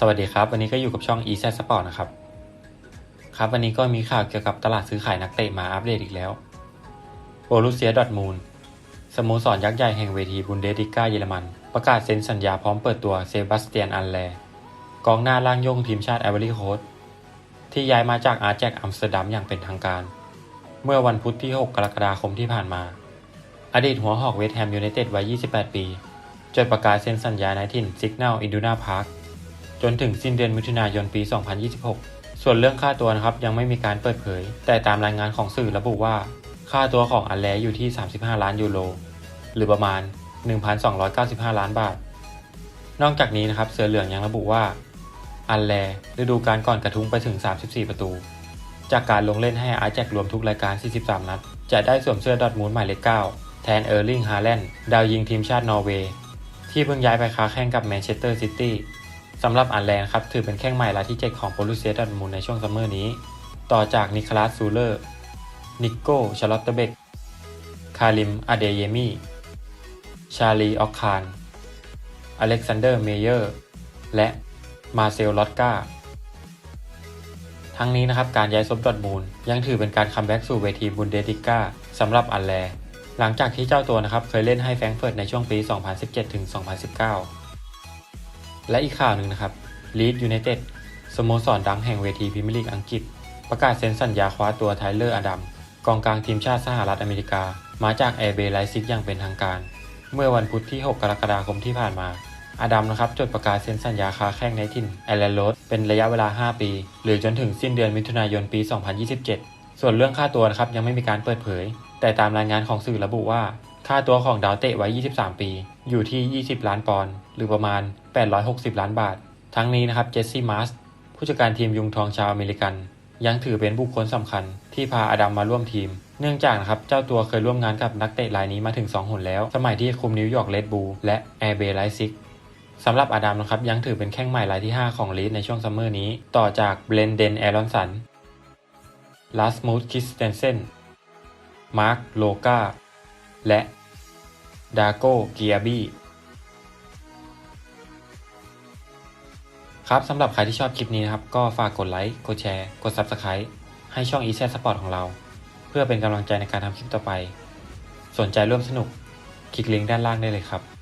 สวัสดีครับ วันนี้ก็อยู่กับช่อง e z Sport นะครับ ครับวันนี้ก็มีข่าวเกี่ยวกับตลาดซื้อขายนักเตะมาอัปเดตอีกแล้วโบรูเซียดอทมูลสโมสรยักษ์ใหญ่แห่งเวทีบุนเดสลิก้าเยอรมัน ประกาศเซ็นสัญญาพร้อมเปิดตัวเซบาสเตียนอันแล กองหน้าล่างโยงทีมชาติไอวอรี่โคสที่ย้ายมาจากอาร์แจ็คอัมสเตอร์ดัมอย่างเป็นทางการ เมื่อวันพุธที่ 6 กรกฎาคมที่ผ่านมา อดีตหัวหอกเวสต์แฮมยูไนเต็ดวัย 28 ปี จดประกาศเซ็นสัญญาในถิ่นซิกแนลอินดูนาพาร์ค จนถึงสิ้นเดือนมิถุนายนปี 2026 ส่วนเรื่องค่าตัวนะครับยังไม่มีการเปิดเผย แต่ตามรายงานของสื่อระบุว่า ค่าตัวของอันแลอยู่ที่ 35 ล้านยูโร หรือประมาณ 1,295 ล้านบาท นอกจากนี้นะครับเสือเหลืองยังระบุว่า อันแลฤดูกาลก่อนกระทุ้งไปถึง 34 ประตู จากการลงเล่นให้อาร์แจ็ครวมทุกรายการ 43 นัด จะได้สวมเสื้อดอทมูลหมายเลข 9 แทนเออร์ลิงฮาแลนด์ดาวยิงทีมชาตินอร์เวย์ที่เพิ่งย้ายไปค้าแข่งกับแมนเชสเตอร์ซิตี้ สำหรับอันแลนครับถือเป็นแข้งใหม่รายที่ 7 ของโปรลุเซียดอร์มูลในช่วงซัมเมอร์นี้ ต่อจากนิคลัสซูเลอร์ นิโก้ชาลอตเตเบก คาริมอเดเยมีชาลีออกคาน อเล็กซานเดอร์เมเยอร์ และมาเซลลอตกาทั้งนี้นะครับการย้ายซบดอร์ทมูลยังถือเป็นการคัมแบ็กสู่เวทีบุนเดสลิก้าสำหรับอันแล หลังจากที่เจ้าตัวนะครับเคยเล่นให้แฟรงเฟิร์ตในช่วงปี 2017-2019 และอีกข่าวหนึ่งนะครับลีดยูไนเต็ดสโมสรดังแห่งเวทีพรีเมียร์ลีกอังกฤษ ประกาศเซ็นสัญญาคว้าตัวไทเลอร์อดัมกองกลางทีมชาติสหรัฐอเมริกา มาจากแอร์เบย์ไลซิกอย่างเป็นทางการ เมื่อวันพุธที่ 6 กรกฎาคมที่ผ่านมา อดัมนะครับจดประกาศเซ็นสัญญาค้าแข้งในถิ่นแอลเลนโรดเป็นระยะเวลา 5 ปี หรือจนถึงสิ้นเดือนมิถุนายนปี 2027 ส่วนเรื่องค่าตัวนะครับยังไม่มีการเปิดเผย แต่ตามรายงานของสื่อระบุว่า ค่าตัวของดาวเตะไวัย23 ปี อยู่ที่ 20 ล้านปอนด์หรือประมาณ 860 ล้านบาท ทั้งนี้นะครับเจสซี่มาสผู้จัดการทีมยุงทองชาวอเมริกัน ยังถือเป็นบุคคลสำคัญที่พาอดัมมาร่วมทีม เนื่องจากนะครับเจ้าตัวเคยร่วมงานกับนักเตะรายนี้มาถึง 2 หนแล้ว สมัยที่คุมนิวยอร์กเรดบูลและแอร์เบย์ไลซิกสำหรับอดัมนะครับยังถือเป็นแข้งใหม่รายที่ 5 ของลีดในช่วงซัมเมอร์นี้ ต่อจากเบรนเดนแอรอนสันลาสมูธคิสเตนเซนมาร์คโลกาและ ดาโกเกียบี้ ครับสำหรับใครที่ชอบคลิปนี้นะครับ ก็ฝากกดไลค์ กดแชร์ กด Subscribe ให้ช่อง e s e t Sport ของเรา เพื่อเป็นกำลังใจในการทำคลิปต่อไป สนใจร่วมสนุก คลิกลิงก์ด้านล่างได้เลยครับ